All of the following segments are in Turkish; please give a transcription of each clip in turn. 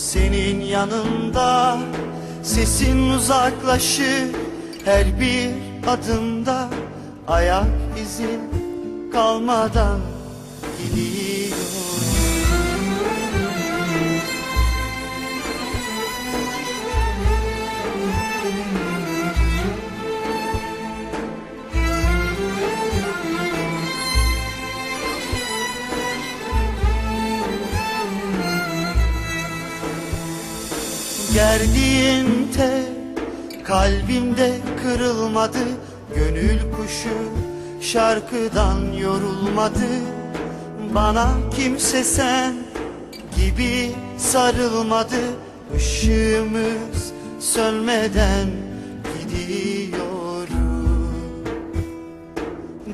senin yanında Sesin uzaklaşır her bir adımda. Ayak izin kalmadan gidiyorum Gerdiğin tel kalbimde kırılmadı. Gönül kuşu şarkıdan yorulmadı. Bana kimse sen gibi sarılmadı. Işığımız sönmeden gidiyorum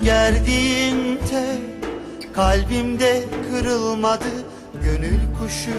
Gerdiğin tel kalbimde kırılmadı. Gönül kuşu